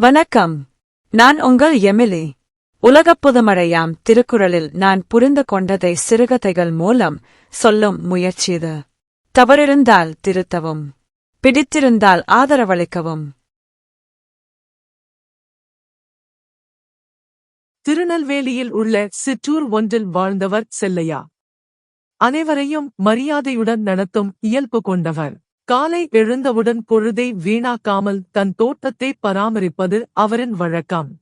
வணக்கம். நான் உங்கள் எமிலி. உலகப் புதுமழையாம் திருக்குறளில் நான் புரிந்து கொண்டதை சிறுகதைகள் மூலம் சொல்லும் முயற்சிது தவறிருந்தால் திருத்தவும். பிடித்திருந்தால் ஆதரவளிக்கவும். திருநெல்வேலியில் உள்ள சிற்றூர் ஒன்றில் வாழ்ந்தவர் செல்லையா. அனைவரையும் மரியாதையுடன் நடத்தும் இயல்பு கொண்டவர். காலை எழுந்தவுடன் பொழுதை வீணாக்காமல் தன் தோட்டத்தை பராமரிப்பது அவரின் வழக்கம்.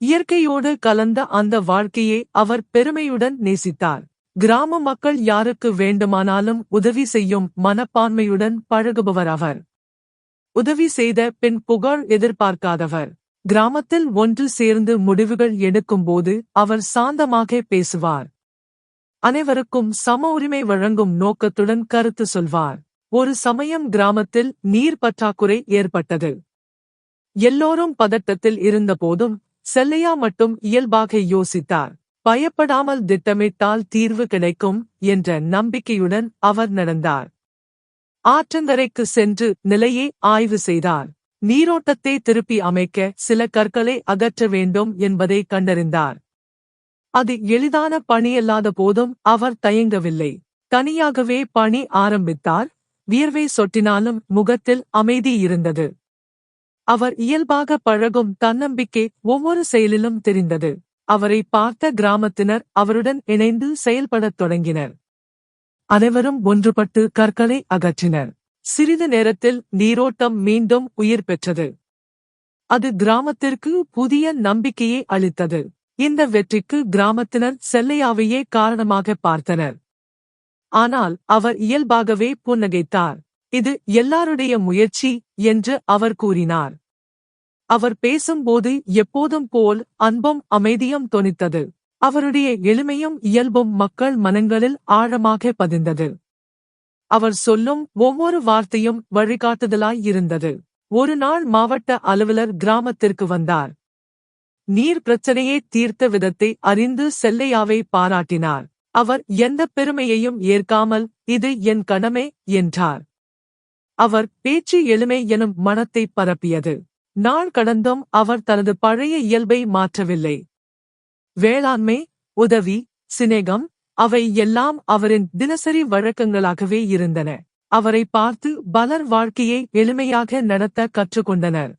இயற்கையோடு கலந்த அந்த வாழ்க்கையை அவர் பெருமையுடன் நேசித்தார். கிராம மக்கள் யாருக்கு வேண்டுமானாலும் உதவி செய்யும் மனப்பான்மையுடன் பழகுபவர் அவர். உதவி செய்த பின் புகழ் எதிர்பார்க்காதவர். கிராமத்தில் ஒன்று சேர்ந்து முடிவுகள் எடுக்கும்போது அவர் சாந்தமாக பேசுவார். அனைவருக்கும் சம உரிமை வழங்கும் நோக்கத்துடன் கருத்து சொல்வார். ஒரு சமயம் கிராமத்தில் நீர் பற்றாக்குறை ஏற்பட்டது. எல்லோரும் பதட்டத்தில் இருந்தபோதும் செல்லையா மட்டும் இயல்பாக யோசித்தார். பயப்படாமல் திட்டமிட்டால் தீர்வு கிடைக்கும் என்ற நம்பிக்கையுடன் அவர் நடந்தார். ஆற்றங்கரைக்கு சென்று நிலையை ஆய்வு செய்தார். நீரோட்டத்தை திருப்பி அமைக்க சில கற்களை அகற்ற வேண்டும் என்பதை கண்டறிந்தார். அது எளிதான பணியல்லாத போதும் அவர் தயங்கவில்லை. தனியாகவே பணி ஆரம்பித்தார். வியர்வை சொட்டினாலும் முகத்தில் அமைதி இருந்தது. அவர் இயல்பாக பழகும் தன்னம்பிக்கை ஒவ்வொரு செயலிலும் தெரிந்தது. அவரை பார்த்த கிராமத்தினர் அவருடன் இணைந்து செயல்படத் தொடங்கினர். அனைவரும் ஒன்றுபட்டு கற்களை அகற்றினர். சிறிது நேரத்தில் நீரோட்டம் மீண்டும் உயிர் பெற்றது. அது கிராமத்திற்கு புதிய நம்பிக்கையை அளித்தது. இந்த வெற்றிக்கு கிராமத்தினர் செல்லையாவையே காரணமாக பார்த்தனர். ஆனால் அவர் இயல்பாகவே புன்னகைத்தார். இது எல்லாருடைய முயற்சி என்று அவர் கூறினார். அவர் பேசும்போது எப்போதும் போல் அன்பும் அமைதியும் தொனித்தது. அவருடைய எளிமையும் இயல்பும் மக்கள் மனங்களில் ஆழமாக பதிந்தது. அவர் சொல்லும் ஒவ்வொரு வார்த்தையும் வழிகாட்டுதலாய் இருந்தது. ஒரு நாள் மாவட்ட அலுவலர் கிராமத்திற்கு வந்தார். நீர் பிரச்சனையை தீர்த்த விதத்தை அறிந்து செல்லையாவை பாராட்டினார். அவர் எந்த பெருமையையும் ஏற்காமல் இது என் கணமே என்றார். அவர் பேச்சு எளிமை எனும் மனத்தை பரப்பியது. நாள் கடந்தும் அவர் தனது பழைய இயல்பை மாற்றவில்லை. வேளாண்மை உதவி சிநேகம் அவை எல்லாம் அவரின் தினசரி வழக்கங்களாகவே இருந்தன. அவரை பார்த்து பலர் வாழ்க்கையை எளிமையாக நடத்த கற்றுக்கொண்டனர்.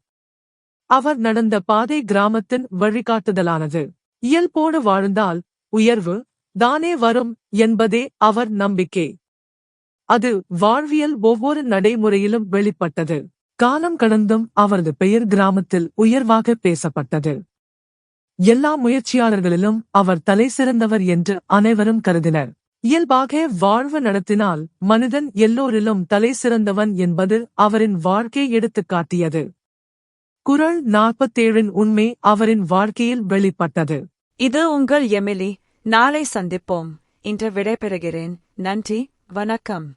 அவர் நடந்த பாதை கிராமத்தின் வழிகாட்டுதலானது. இயல்போடு வாழ்ந்தால் உயர்வு தானே வரும் என்பதே அவர் நம்பிக்கை. அது வாழ்வியல் ஒவ்வொரு நடைமுறையிலும் வெளிப்பட்டது. காலம் கடந்தும் அவரது பெயர் கிராமத்தில் உயர்வாக பேசப்பட்டது. எல்லா முயற்சியாளர்களிலும் அவர் தலை சிறந்தவர் என்று அனைவரும் கருதினர். இயல்பாக வாழ்வு நடத்தினால் மனிதன் எல்லோரிலும் தலை சிறந்தவன் என்பது அவரின் வாழ்க்கை எடுத்துக்காட்டியது. குரல் நாற்பத்தேழின் உண்மை அவரின் வாழ்க்கையில் வெளிப்பட்டது. இது உங்கள் எமிலி. நாளை சந்திப்போம். இன்று விடைபெறுகிறேன். நன்றி. வணக்கம்.